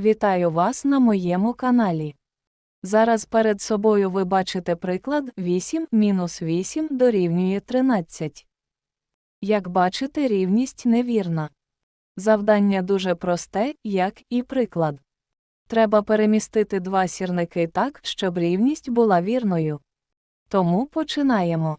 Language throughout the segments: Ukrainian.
Вітаю вас на моєму каналі. Зараз перед собою ви бачите приклад 8 мінус 8 дорівнює 13. Як бачите, рівність невірна. Завдання дуже просте, як і приклад. Треба перемістити два сірники так, щоб рівність була вірною. Тому починаємо.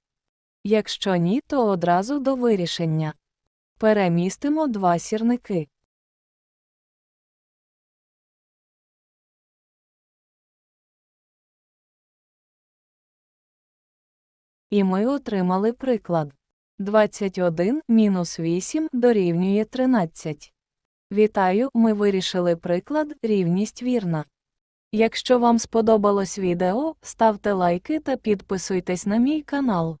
Якщо ні, то одразу до вирішення. Перемістимо два сірники. І ми отримали приклад. 21 мінус 8 дорівнює 13. Вітаю, ми вирішили приклад рівність вірна. Якщо вам сподобалось відео, ставте лайки та підписуйтесь на мій канал.